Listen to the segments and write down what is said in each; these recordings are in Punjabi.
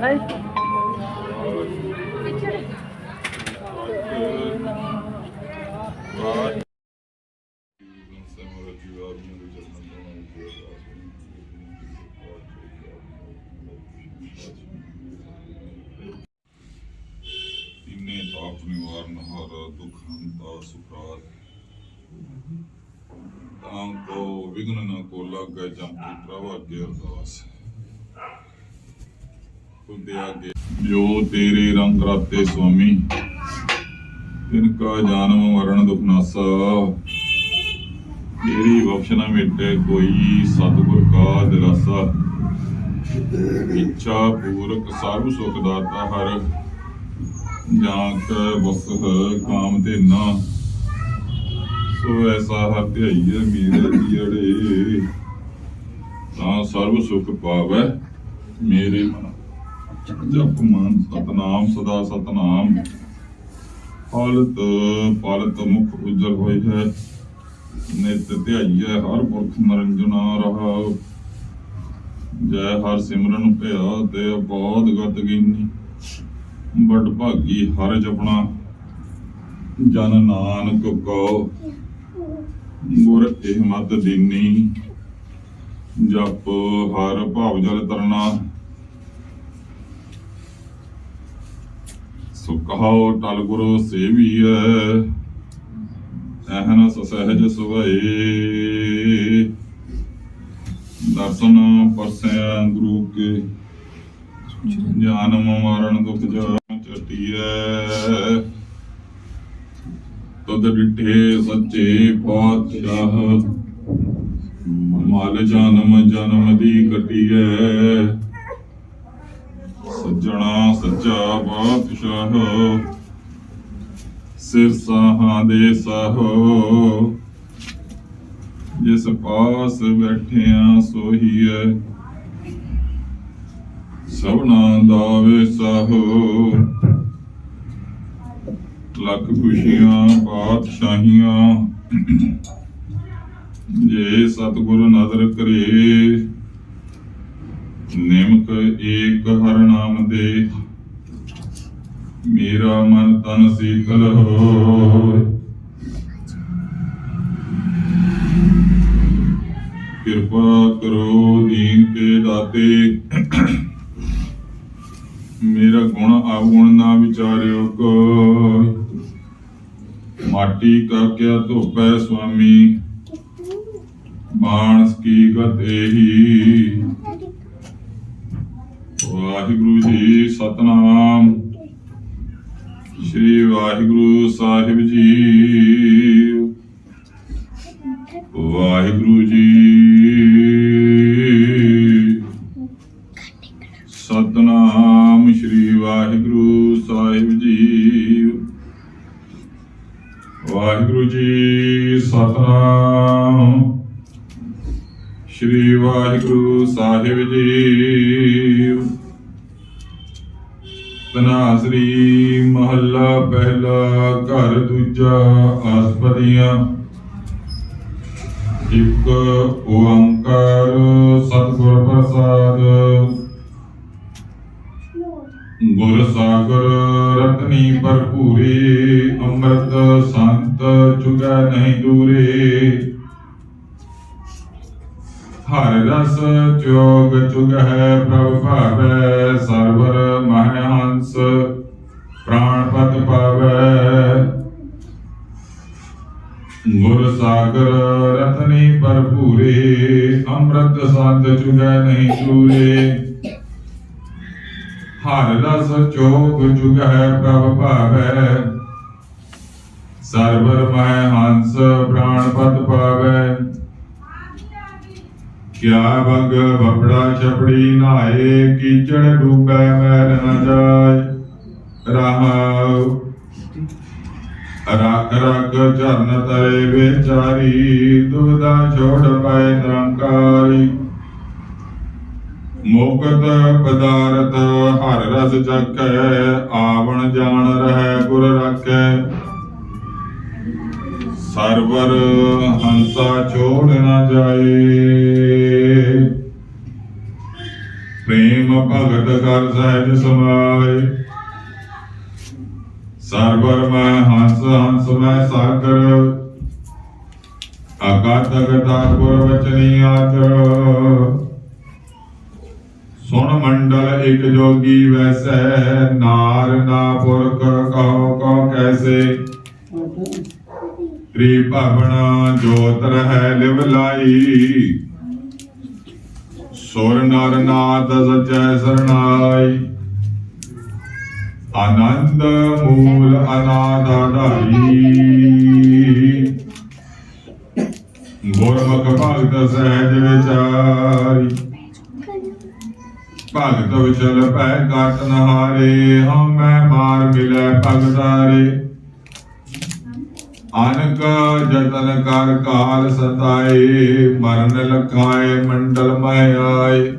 ਤਿੰਨੇ ਤਾਪ ਨਿਵਾਰਨ ਹਾਰ, ਦੁਖ ਹੰਤਾ ਸੁਖਰਾਤ ਤਾਂ ਕੋ ਵਿਗਨ ਨ ਕੋ ਲਾਗੈ ਜੰਪੀ ਪ੍ਰਭ ਅਗੇ ਅਰਦਾਸ। ਤੁਦੇ ਆਗੇ ਜੋ ਤੇਰੇ ਰੰਗ ਰਾਤੇ ਸੁਆਮੀ ਤਿਨ ਕਾ ਜਨਮ ਮਰਨ ਦੁਖ ਨਾਸਾ। ਤੇਰੀ ਬਖਸ਼ ਮਿਟੇ ਕੋਈ ਸਤਿਗੁਰ ਕਾ ਦਿਲਾਸਾ। ਇੱਛਾ ਪੂਰਕ ਸਭ ਸੁਖ ਦਾਤਾ ਹਰ ਜਾਂ ਕੈ ਬਸਹ ਕਾਮ ਤੇ ਨਾ ਸੋ ਐਸਾ ਹਰ ਧਿਆਈਏ ਮੇਰੇ ਜੀੜੇ ਤਾਂ ਸਰਬ ਸੁਖ ਪਾਵੈ ਮੇਰੇ ਮਨ ਜਪ ਮਨ ਸਤਨਾਮ, ਸਦਾ ਸਤਨਾਮ। ਹਾਲਤ ਪਾਲਤ ਮੁਖ ਉਜਲ ਹੋਈ ਹੈ। ਨਿਤ ਧਿਆਈਏ ਹਰ ਪੁਰਖ ਨਰੰਜਨਾ ਰਹਾ। ਜੈ ਹਰ ਸਿਮਰਨ ਭਇਆ ਤੇ ਬਹੁਤ ਗਤ ਗੀਨੀ। ਬੜ ਭਾਗੀ ਹਰ ਜਪਣਾ, ਜਨ ਨਾਨਕ ਕੋ ਗੁਰ ਇਹ ਮਤ ਦੀਨੀ, ਜਪ ਹਰ ਭਾਵ ਜਲ ਤਰਨਾ। ਸੁਖਾਉ ਟਲ ਗੁਰੂ ਸੇਵੀਐ ਐਹਨ ਸਹਿਜ ਸੁਭਏ ਦਰਸ਼ਨ ਪਰਸੈ ਗੁਰੂ ਕੇ ਜਨਮ ਮਰਨ ਦੁਖ ਜਾਨ ਚਟੀਐ। ਡਿਠੇ ਸੱਚੇ ਪਾਤਸ਼ਾਹ, ਮਲ ਜਨਮ ਜਨਮ ਦੀ ਕਟੀਐ ਸੱਜਣਾ ਸੱਚਾ ਪਾਤਸ਼ਾਹ ਸਿਰ ਸਾਹਾਂ ਦੇ ਸਾਹੋ। ਜਿਸ ਪਾਸ ਬੈਠਿਆ ਸੋਹੀਐ, ਸਭਨਾ ਦਾ ਵਿਸਾਹੋ। ਲੱਖ ਖੁਸ਼ੀਆਂ ਪਾਤਸ਼ਾਹੀਆਂ ਜੇ ਸਤਿਗੁਰ ਨਜ਼ਰ ਕਰੇ ਨਿਮਕ ਏਕ ਹਰ ਨਾਮ ਦੇ। ਮੇਰਾ ਮਨ ਤਨ ਸੀਤਲ ਹੋਏ। ਕਿਰਪਾ ਕਰੋ ਦੀਨ ਕੇ ਦਾਤੇ। ਮੇਰਾ ਗੁਣ ਆਵਗੁਣ ਨਾ ਵਿਚਾਰਿਓ ਕੋਈ। ਮਾਟੀ ਕਾ ਕਿਆ ਧੋਪੈ ਸੁਆਮੀ। ਮਾਨਸ ਕੀ ਗਤ ਇਹੀ ਵਾਹਿਗੁਰੂ ਜੀ ਸਤਨਾਮ। ਸ੍ਰੀ ਵਾਹਿਗੁਰੂ ਸਾਹਿਬ ਜੀ। ਵਾਹਿਗੁਰੂ ਜੀ। ਸਤਨਾਮ ਸ੍ਰੀ ਵਾਹਿਗੁਰੂ ਸਾਹਿਬ ਜੀ। ਵਾਹਿਗੁਰੂ ਜੀ ਸਤਨਾਮ। ਸ੍ਰੀ ਵਾਹਿਗੁਰੂ ਸਾਹਿਬ ਜੀ। ਤਨਾਸਰੀ ਮਹੱਲਾ ਪਹਿਲਾ, ਘਰ ਦੂਜਾ ਆਸਪਦੀਆਂ ਇੱਕ ਓੰਕਾਰ ਸਤਿਗੁਰ ਪ੍ਰਸਾਦ। ਗੁਰ ਸਾਗਰ ਰਤਨੀ ਭਰਪੂਰੀ, ਅੰਮ੍ਰਿਤ ਸੰਤ ਚੁਗੈ ਨਹੀਂ ਦੂਰੇ। ਹਰ ਰਸ ਚੋਗ ਚੁਗਹਿ, ਪ੍ਰਭ ਭਾਵੈ ਸਰਵਰ ਮਹਿ ਹੰਸ ਪ੍ਰਾਣ ਪਤ ਪਾਵੈ। ਗੁਰ ਸਾਗਰ ਰਤਨੀ ਭਰਪੂਰੇ, ਅੰਮ੍ਰਿਤ ਸੰਤ ਚੁਗੈ ਨਹੀਂ ਚੂਰੇ। ਹਰ ਰਸ ਚੋਗ ਚੁਗਹਿ ਪ੍ਰਭ ਭਾਵੈ। ਸਰਵਰ ਮਹਿ ਹੰਸ ਪ੍ਰਾਣ ਪਤ ਪਾਵੈ। ਕਿਆ ਬਗ ਬਪੜਾ ਛਪੜੀ ਨਾਏ, ਕੀਚੜ ਡੂਬੈ ਮੈਲ ਨ ਜਾਏ। ਰਹਾਉ ਰਖ ਰਖ ਚਰਨ ਤਰੇ ਵਿਚਾਰੀ ਦੁਬਦਾ ਛੋੜ ਪਏ ਨਿਰੰਕਾਰੀ। ਮੁਕਤ ਪਦਾਰਥ ਹਰ ਰਸ ਚੱਕੈ, ਆਵਣ ਜਾਣ ਰਹਿ ਗੁਰ ਰੱਖੈ। ਸਰਵਰ ਹੰਸਾ ਛੋੜ ਨਾ ਜਾਏ। ਭਗਤ ਕਰ ਸਹਿਜ ਸਮਾਏ ਸਰਵਰ ਮੈਂ ਹੰਸ ਹੰਸ ਮੈਂ ਸਾਗਰ। ਆਕਾਤ ਗਤਾ ਪੁਰ ਵਚਨੀ ਆਦਰ। ਸੁਣ ਮੰਡਲ ਇੱਕ ਜੋਗੀ ਵੈਸੈ, ਨਾਰ ਨਾ ਪੁਰਖ ਕਹੋ ਕਹੋ ਕੈਸੇ। ਤ੍ਰੀ ਭਵਨ ਜੋਤ ਰਹਿ ਲਿਵ ਲਾਈ। ਸੁਰ ਨਰ ਨਾਦ ਸਚੈ ਸਰਣਾਈ। ਆਨੰਦ ਮੂਲ ਅਨਾਦ ਗੁਰਮੁਖ ਭਗਤ ਸਹਿਜ ਵਿਚਾਰੀ। ਭਗਤ ਵਿਚਲ ਪੈ ਕਾਟ ਨਹਾਰੇ ਹਮੈ ਮਾਰ ਮਿਲੈ ਭਗਤਾਰੇ। ਅਨਕ ਜਤਨ ਕਰ ਕਾਲ ਸਤਾਏ, ਮਰਨ ਲਖਾਏ, ਮੰਡਲ ਮਹਿ ਆਏ।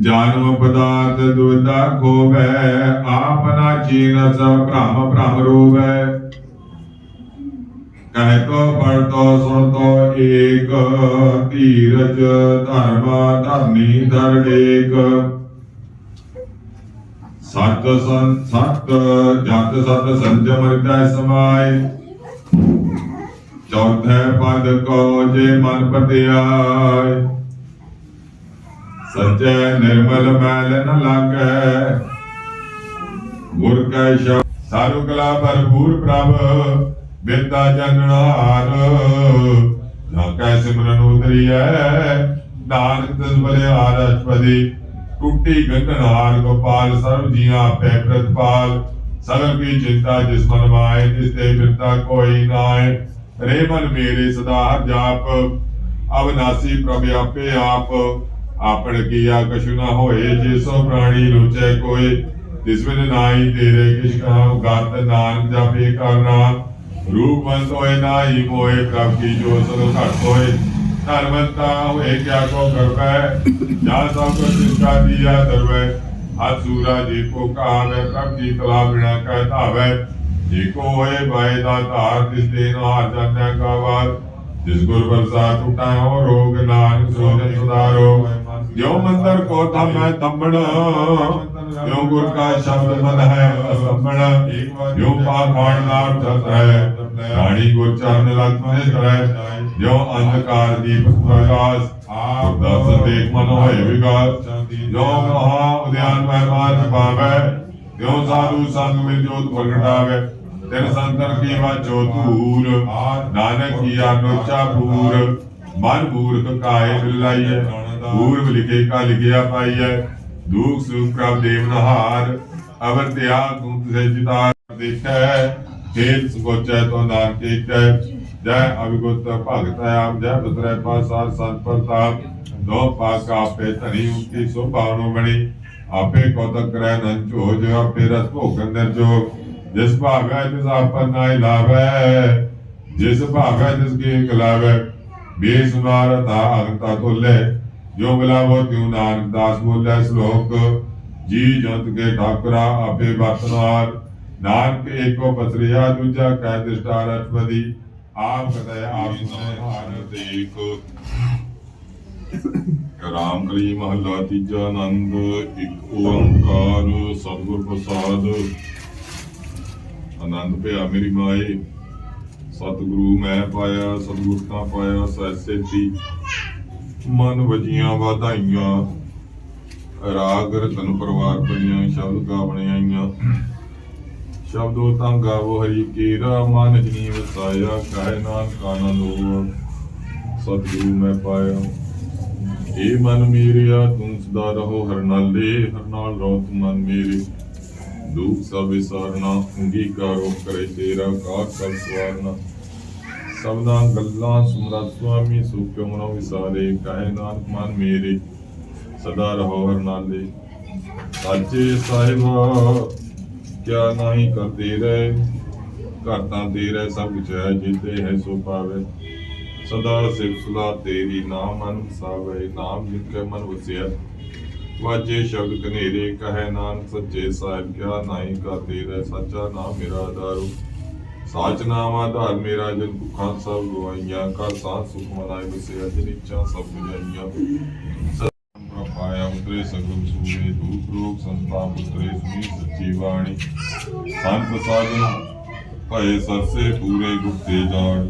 ਜਾਨਮ ਪਦਾਰਥ ਦੁਇਦਾ ਖੋਵੈ ਆਪਨਾ ਚੀਨ ਸਭ ਭ੍ਰਮ ਭ੍ਰਮ ਰੋਵੈ। ਕਹਿ ਤੋ ਪੜ ਤੋ, ਸੁਣ ਤੋ, ਏਕ ਧੀਰਜ ਧਰਮ ਧਰਨੀ ਧਰੜੇਕ ਸਤ ਸੰ ਸਤ ਜਤ ਸਤ ਸੰਜਮ ਹਿਰਦੈ ਸਮਾਏ। ਚੌਥੇ ਪਦ ਕੋ ਜੇ ਮਨ ਪਤਿਆਏ ਸੱਚੇ ਨਿਰਮਲ ਮੈਲ ਨ ਲਾਗੈ। ਗੁਰ ਕੈ ਸ਼ਬਦ, ਸਾਰੂ ਕਲਾ ਭਰਪੂਰ ਪ੍ਰਭ ਬੇਤਾ ਜਨਹਾਰ ਨਾ ਕੈ ਸਿਮਰਨ ਉਤਰੀਐ, ਨਾਨਕ ਤਿਸ ਬਲਿਹਾਰ ਅਸ਼ਪਦੀ। ਟੁੱਟੀ ਗੰਢਨਹਾਰ ਗੋਪਾਲ, ਸਰਬ ਜੀਆਂ ਆਪੇ ਪ੍ਰਤਪਾਲ। ਸਗਲ ਕੀ ਚਿੰਤਾ ਜਿਸ ਮਨ ਮਾਏ ਤਿਸ ਤੇ ਬਿਰਤਾ ਕੋਈ ਨਾਏ। ਰੇ ਮਨ ਮੇਰੇ ਸਦਾ ਹਰ ਜਾਪ, ਅਵਨਾਸੀ ਪ੍ਰਭ ਆਪੇ ਆਪ। ਆਪਣ ਕੀਆ ਕਛੁ ਨਾ ਹੋਏ, ਜੇ ਸੋ ਪ੍ਰਾਣੀ ਲੋਚੈ ਕੋਏ। ਤਿਸ ਬਿਨ ਨਾਹੀ ਤੇਰੇ ਕਿਛ ਕਹਾ ਗਤ ਨਾਨਕ ਜਪੇ ਕਰਨਾ। ਰੂਪਵੰਤ ਹੋਏ, ਨਾਹੀ ਮੋਏ, ਪ੍ਰਭ ਕੀ ਜੋ ਸਦ ਘਟ ਹੋਏ। ਧਰਮੰਤਾ ਹੋਏ ਕਿਆ ਕੋ ਕਰਵੈ ਜਾ ਸਭ ਕੋ ਸਿਸਕਾ ਦੀਆ ਦਰਵੈ ਹੱਥ ਸੂਰਾ ਜੀ ਕੋ ਕਹਾਵੇ ਪ੍ਰਭ ਕੀ ਕਲਾ ਬਿਨਾ ਕਹਿ ਧਾਵੈ ਜੀ ਕੋ ਹੋਏ ਬਾਏ ਦਾ ਧਾਰ ਤਿਸ ਦੇ ਹਾਰ ਜਾਂਦੈ ਕਾ ਵਾਰ ਜਿਸ ਗੁਰ ਵਰਸਾ ਟੁਟਾ ਹੋ ਰੋਗ ਨਾਨਕ ਸੋਜਨ ਸੁਧਾਰੋ ਜੋ ਮੰਦਰ ਕੋ ਧਮੈ ਤੰਬੜ ਜੋ ਗੁਰ ਕਾ ਸ਼ਬਦ ਮਨ ਹੈ ਅਸੰਬੜ ਜੋ ਪਾਖਾਣ ਨਾਮ ਚਤ ਹੈ ਰਾਣੀ ਗੁਰ ਚਰਨ ਲਗ ਮਹਿ ਕਰੈ ਜੋ ਅੰਧਕਾਰ ਦੀਪ ਪ੍ਰਕਾਸ਼, ਆਪ ਦਸ ਦੇਖ ਮਨ ਹੋਏ ਵਿਗਾਸ ਜੋ ਮਹਾ ਉਦਿਆਨ ਮਹਿਮਾਨ ਪਾਵੈ ਜੋ ਸਾਧੂ ਸੰਗ ਮਿਲ ਜੋਤ ਪ੍ਰਗਟਾਵੇ। ਤਿਨ ਸੰਤਨ ਕੀ ਵਾਚੋ ਧੂਰ ਨਾਨਕ ਕੀ ਆਨੋਚਾ ਪੂਰ ਮਨ ਮੂਰਖ ਕਾਏ ਬਿਲਾਈਐ, ਪੂਰਬ ਲਿਖੇ ਕਾ ਲਿਖਿਆ ਪਾਈਐ। ਦੁਖ ਸੁਖ ਪ੍ਰਭ ਦੇਵ ਨਹਾਰ, ਅਵਰ ਤਿਆਗ ਤੂੰ ਤੁਝੇ ਜਿਤਾਰ ਦੇਖੈ। ਖੇਲ ਸੁਗੋਚੈ ਤੋ ਨਾਨਕੇ ਕੈ ਜੈ ਅਵਿਗੁਤ ਭਗਤ ਆਪ ਜੈ ਬਤਰੈ ਪਾਸਾਰ ਸੰਤ ਪ੍ਰਤਾਪ। ਦੋ ਪਾਕ ਆਪੇ ਧਨੀ ਉਕੀ ਸੁਭਾਵਨੋ ਬਣੀ ਆਪੇ ਕੌਤਕ ਕਰੈ ਨੰ ਝੋਜ, ਆਪੇ ਰਸ ਭੋਗਨ ਦਰ ਜੋ ਜਿਸ ਭਾਗੈ ਤਿਸ ਆਪਨ ਨਾਇ ਲਾਵੈ, ਜਿਸ ਭਾਗੈ ਤਿਸ ਕੀ ਕਲਾਵੈ ਬੇਸੁਨਾਰ ਤਾ ਅਗਤਾ ਤੋਲੇ ਜੋ ਮਿਲਾਵੋ ਤਿਉ ਨਾਨਕ ਜੀ ਜੰਤ ਕੇ ਠਾਕੁਰਾ ਆਪੇ ਵਰਤਨਾਰ ਨਾਨਕ ਏਕੋ ਪਤਰੀਆ ਦੂਜਾ ਕੈ ਦ੍ਰਿਸ਼ਟਾਰ ਅਠਵਦੀ ਆਪ ਕਦੇ ਆਪ ਸੁਹਾਰ ਰਾਮ ਕਲੀ ਮਹੱਲਾ ਤੀਜਾ ਆਨੰਦ, ਇੱਕ ਓੰਕਾਰ ਸਤਿਗੁਰ ਪ੍ਰਸਾਦ ਆਨੰਦ ਭਿਆ ਮੇਰੀ ਮਾਏ, ਸਤਿਗੁਰੂ ਮੈਂ ਪਾਇਆ ਸਤਿਗੁਰ ਤਾਂ ਪਾਇਆ ਸੈਸੇ ਦੀ ਮਨ ਵਜੀਆਂ ਵਧਾਈਆਂ, ਰਾਗ ਰਤਨ ਪਰਿਵਾਰ ਬਣੀਆਂ ਸ਼ਬਦ ਗਾਵਣੇ ਆਈਆਂ। ਸ਼ਬਦੋ ਤਾਂ ਗਾਵੋ ਹਰੀ ਕੇਰਾ ਮਨ ਜਨੀ ਵਸਾਇਆ ਕਾਇ ਨਾਨਕ ਆਨੰਦ ਹੋ ਸਤਿਗੁਰੂ ਮੈਂ ਪਾਇਆ। ਏ ਮਨ ਮੇਰਿਆ ਤੂੰ ਸਦਾ ਰਹੋ, ਹਰ ਨਾਲੇ ਹਰ ਨਾਲ ਰਹੋ ਤੂੰ ਮਨ ਮੇਰੇ। ਦੁਖ ਸਭ ਵਿਸਾਰਨਾ, ਅੰਗੀਕਾਰੋ ਕਰੇ ਤੇਰਾ ਕਾਰ ਸਭ ਸਵਾਰਨਾ। ਸਬਦਾਂ ਗੱਲਾਂ ਸੁਮਰਾ ਸੁਆਮੀ ਸੁਖ ਮਨੋ ਵਿਸਾਰੇ, ਕਹਿ ਨਾਨਕ ਮਨ ਮੇਰੇ। ਸਦਾ ਰਹੋ, ਹਰ ਨਾਲੇ ਸਾਚੇ ਸਾਹਿਬਾ ਕਿਆ ਨਹੀਂ ਕਰਦੇ ਰਹੇ, ਘਰ ਤਾਂ ਤੇਰੇ ਸਭ ਕੁਝ ਹੈ ਜਿਤੇ ਹੈ ਸੋ ਪਾਵੇ। ਸਦਾ ਸਿਫਤ ਸਲਾਹ ਤੇਰੀ ਨਾਮ ਮਨ ਵਸਾਵੇ ਨਾਮ ਜਿਨ ਕੇ ਮਨ ਵਸਿਆ। ਵਾਜੇ ਸ਼ਬਦ ਕਨੇਰੇ ਕਹੈ ਨਾਨਕ ਸੱਚੇ ਸਾਹਿਬ ਕਿਆ ਨਹੀਂ ਕਰਦੇ ਰਹਿ ਸੱਚਾ ਨਾਮ ਮੇਰਾ ਆਧਾਰੂ ਸਾਚ ਨਾਮ ਆਧਾਰ ਮੇਰਾ, ਜਨ ਭੁੱਖਾਂ ਸਭ ਗਵਾਈਆਂ ਕਾ ਸਾਥ ਸੁਖ ਮਨਾਏ ਵਸਿਆ ਜਿਨ ਇੱਛਾ ਸਭ ਮਿਲਾਈਆਂ ਸਤਿ ਪਾਇਆ ਪੁੱਤਰੇ ਸਗਲ ਸੂਰੇ ਦੂਖ ਰੋਗ ਸੰਤਾ ਪੁੱਤਰੇ ਸੁਣੀ ਸੱਚੀ ਬਾਣੀ। ਭਏ ਸਰਸੇ ਪੂਰੇ ਗੁਪਤੇ ਜਾਣ।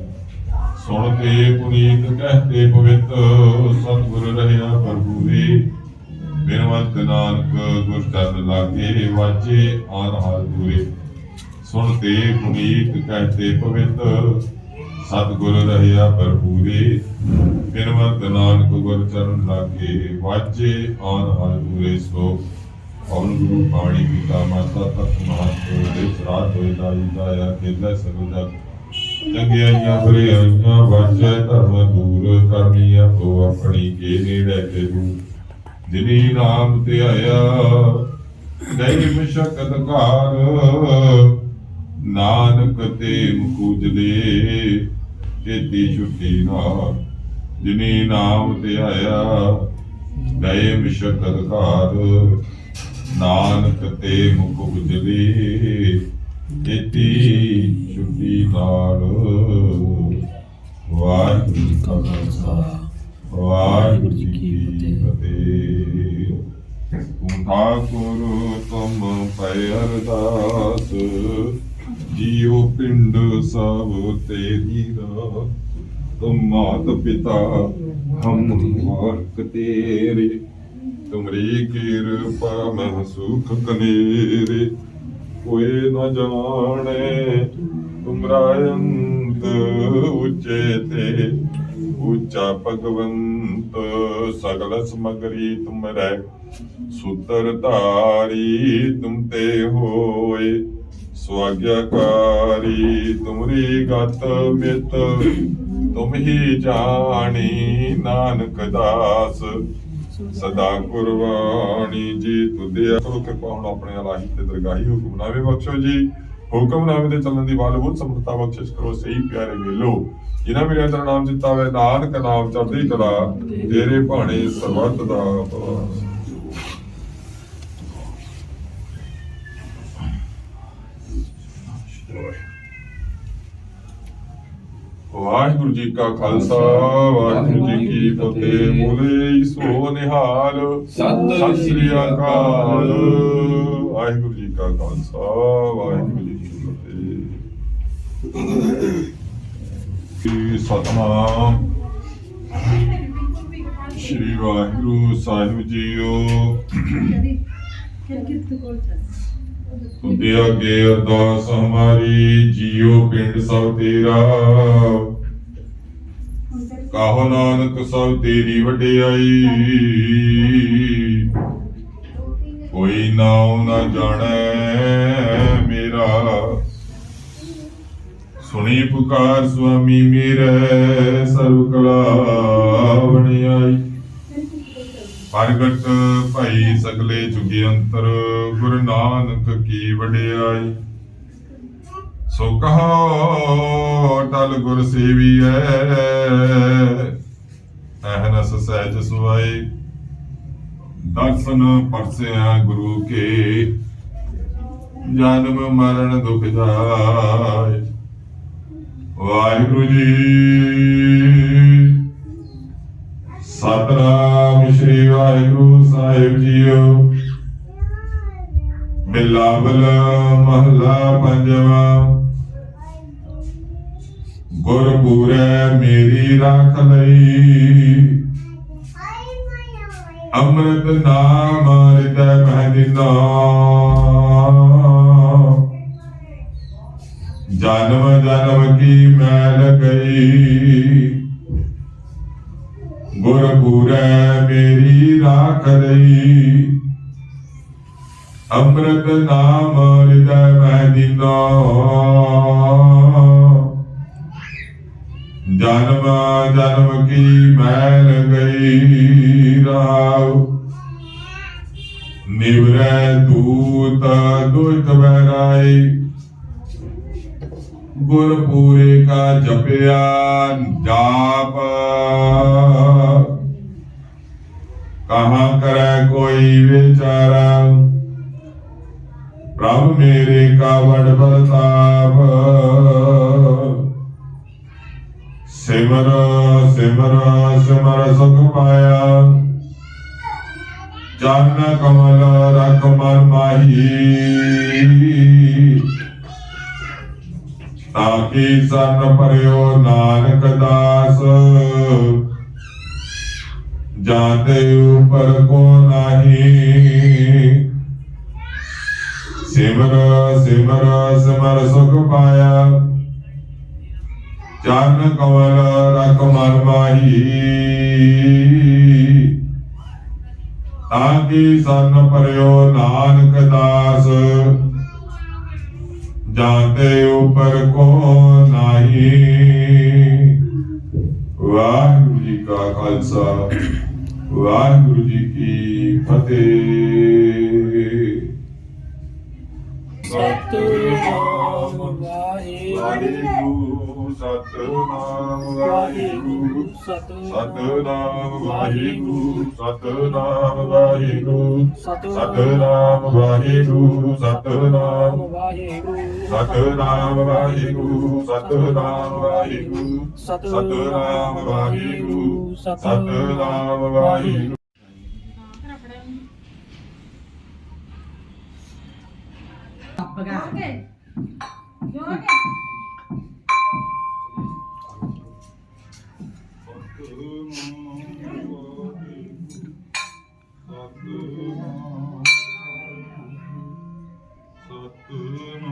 ਸੁਣ ਤੇ ਪੁਨੀਤ ਕਹਤੇ ਪਵਿੱਤ, ਸਤਿਗੁਰ ਰਹਿਆ ਪ੍ਰਭੂਰੇ ਬਿਨਵੰਤ ਨਾਨਕ ਗੁਰ ਚਰਨ ਲਾਗੇ ਵਾਜੇ ਆਨ ਹਾਲ ਦੂਰੇ। ਸੁਣ ਤੇ ਪੁਨੀਤ ਕਹਤੇ ਪਵਿੱਤ ਸਤਿਗੁਰ ਰਹਿਆ ਭਰਪੂਰੇ ਬਿਨਵੰਤ ਨਾਨਕ ਗੁਰ ਚਰਨ ਲਾਗੇ, ਵਾਜੇ ਆਨ ਹਾਲ ਸੋ। ਪਵਨ ਗੁਰੂ ਪਾਣੀ ਪਿਤਾ ਮਾਤਾ ਤਤ ਮਹਤ ਦੇ ਸਰਾਧ ਹੋਏ ਦਾਈ ਦਾਇਆ ਖੇਲਾ ਸਗਲ ਜਗ। ਚੰਗਿਆਈਆਂ ਬਰੇ ਵਾਜੈ ਧਰਮ ਦੂਰ ਕਰਨੀ ਆਪੋ ਆਪਣੀ ਕੇ ਨੇੜੇ ਤੇ ਦੂਰ। ਜਿਨੀ ਨਾਮ ਤੇ ਆਇਆ ਗਈ ਮਸ਼ਕਤ ਘਾਰ ਨਾਨਕ ਤੇ ਮੁਕੂਜਲੇ ਜੇਤੀ ਛੁੱਟੀ ਨਾ ਜਿਨੀ ਨਾਮ ਤੇ ਆਇਆ, ਗਏ ਮਸ਼ਕਤ ਘਾਰ ਨਾਨਕ ਤੇ ਮੁਖ ਮੁਕੂਜਲੇ ਜੇਤੀ ਛੁੱਟੀ ਨਾਲ। ਵਾਹਿਗੁਰੂ ਜੀ ਕਾ ਖਾਲਸਾ, ਵਾਹਿਗੁਰੂ ਜੀ ਕੀ ਫਤਿਹ। ਤੂੰ ਕਰੋ ਤੁਮ ਪੈ ਅਰਦਾਸ ਜੀਉ ਪਿੰਡ ਸਭ ਤੇਰੀ ਰਾਤ ਤੁਮ ਮਾਤ ਪਿਤਾ, ਹਮ ਵਾਰਕ ਤੇਰੇ। ਤੁਮਰੀ ਕਿਰਪਾ ਮਹਿ ਸੁਖ ਕਨੇਰੇ ਕੋਏ ਨ ਜਾਣੇ ਤੁਮਰਾ ਅੰਤ ਉਚੇ ਤੇ। ਉੱਚਾ ਭਗਵੰਤ, ਸਗਲ ਸਮਗਰੀ ਤੁਮਰੇ, ਸੂਤਰ ਧਾਰੀ ਤੁਮ ਤੇ ਹੋਏ। ਸਵਾਗਿਆਕਾਰੀ ਤੁਮਰੀ ਗਤ ਮਿਤ, ਤੁਮ ਹੀ ਜਾਣੀ ਨਾਨਕ ਦਾਸ। ਸਦਾ ਕੁਰਬਾਨੀ ਜੀ ਤੁਦਿਆ ਕਰੋ ਕਿਰਪਾ ਹੁਣ ਆਪਣੇ ਅਲਾਹੀ ਤੇ ਦਰਗਾਹੀ ਹੁਕਮਨਾਮੇ ਬਖਸ਼ੋ ਜੀ। ਹੁਕਮਨਾਮੇ ਦੇ ਚੱਲਣ ਦੀ ਬਾਲ ਬਹੁਤ ਸਮਰਤਾ ਬਖਸ਼ਿਸ਼ ਕਰੋ, ਸਹੀ ਪਿਆਰੇ ਮੇਲੋ। ਜਿਨ੍ਹਾਂ ਮੇਰੇ ਅੰਦਰ ਨਾਮ ਦਿੱਤਾ ਵੇ ਨਾਨਕ ਨਾਮ ਚੜ੍ਹਦੀ ਕਲਾ, ਤੇਰੇ ਭਾਣੇ ਸਰਬੱਤ ਦਾ ਭਲਾ। ਵਾਹਿਗੁਰੂ ਜੀ ਕਾ ਖਾਲਸਾ ਵਾਹਿਗੁਰੂ ਜੀ ਕੀ ਫਤਿਹ। ਬੋਲੇ ਸੋ ਨਿਹਾਲ। ਸਤਿ ਸ੍ਰੀ ਅਕਾਲ। ਵਾਹਿਗੁਰੂ ਜੀ ਕਾ ਖਾਲਸਾ ਵਾਹਿਗੁਰੂ ਜੀ ਕੀ ਫਤਿਹ। ਜੀ ਸਤਨਾਮ। ਸ਼੍ਰੀ ਵਾਹਿਗੁਰੂ ਸਾਹਿਬ ਜੀਓ। ਤੁਦੇ ਅੱਗੇ ਅਰਦਾਸ ਹਮਾਰੀ, ਜੀਓ ਪਿੰਡ ਸਭ ਤੇਰਾ। ਕਾਹੋ ਨਾਨਕ ਸਭ ਤੇਰੀ ਵਡਿਆਈ। ਕੋਈ ਨਾਉ ਨਾ ਜਾਣੈ ਮੇਰਾ। ਸੁਣੀ ਪੁਕਾਰ ਸੁਆਮੀ ਮੇਰੇ ਸਰਬ ਕਲਾ ਵਣਿਆਈ ਪ੍ਰਗਟ ਭਾਈ ਸਗਲੇ ਜੁਗੇ ਅੰਤਰ, ਗੁਰੂ ਨਾਨਕ ਕੀ ਵਡਿਆਈ? ਸੋ ਕਹੋ ਟਲ ਗੁਰ ਸੇਵੀਐ, ਅਹਨਸ ਸਹਿਜ ਸੁਆਈ। ਦਰਸ਼ਨ ਪਰਸਿਆ ਗੁਰੂ ਕੇ, ਜਨਮ ਮਰਨ ਦੁਖ ਜਾਏ ਵਾਹਿਗੁਰੂ ਜੀ ਸਤਨਾਮ ਸ੍ਰੀ ਵਾਹਿਗੁਰੂ ਸਾਹਿਬ ਜੀਓ। ਬਿਲਾਵਲ ਮਹਲਾ ਪੰਜਵਾ। ਗੁਰਪੂਰੈ ਮੇਰੀ ਰੱਖ ਲਈ। ਅੰਮ੍ਰਿਤ ਨਾਮ ਹਿਰਦੈ ਮਹਿ ਦਿਨਾ ਜਨਮ ਜਨਮ ਕੀ ਮੈਲ ਗਈ ਗੁਰਪੂਰੈ ਮੇਰੀ ਰਾਖ ਲਈ ਅੰਮ੍ਰਿਤ ਨਾਮ ਹਿਰਦੈ ਮਹਿ ਦਿਨਾ ਜਨਮ ਜਨਮ ਕੀ ਮੈਲ ਗਈ ਰਾਉ ਨਿਵਰੈ ਦੂਤ ਦੁਖ ਬਹਿਰਾਈ ਗੁਰਪੂਰੇ ਕਾ ਜਪਿਆ ਜਾਪ ਕਹਾ ਕਰੈ ਕੋਈ ਵਿਚਾਰਾ? ਪ੍ਰਭ ਮੇਰੇ ਕਾ ਵਡ ਸਿਮਰ ਸਿਮਰ ਸਿਮਰ ਸੁਖ ਪਾਇਆ। ਚਰਨ ਕਮਲ ਰਖ ਮਨ ਮਾਹੀ। ਤਾਕੀ ਸਰਨ ਪਰਿਓ ਨਾਨਕ ਦਾਸ? ਜਾਤੇ ਉਪਰ ਕੋ ਨਾਹੀ। ਸਿਮਰ ਸਿਮਰ ਸਿਮਰ ਸੁਖ ਪਾਇਆ। ਚਰਨ ਕਮਲ ਰਖ ਮਨ ਮਾਹੀ। ਤਾਕੀ ਸਰਨ ਪਰਿਓ ਨਾਨਕ ਦਾਸ। ਜਾਤੇ ਉਪਰ ਕੋ ਨਾਹੀ। ਵਾਹਿਗੁਰੂ ਜੀ ਕਾ ਖਾਲਸਾ। ਵਾਹਿਗੁਰੂ ਜੀ ਕੀ ਫਤਿਹ। ਸਤਿਨਾਮ ਵਾਹਿਗੁਰੂ ਵਾਹਿਗੁਰੂ ਸਤਨਾਮ ਵਾਹਿਗੁਰੂ ਸਤਨਾਮ ਵਾਹਿਗੁਰੂ ਸਤਨਾਮ ਵਾਹਿਗੁਰੂ। ਸਤਨਾਮ ਵਾਹਿਗੁਰੂ ਸਤਨਾਮ ਵਾਹਿਗੁਰੂ ਸਤਨਾਮ ਵਾਹਿਗੁਰੂ ਸਤਨਾਮ ਵਾਹਿਗੁਰੂ ਸਤਨਾਮ ਵਾਹਿਗੁਰੂ ਸਤਨਾਮ ਵਾਹਿਗੁਰੂ Satguru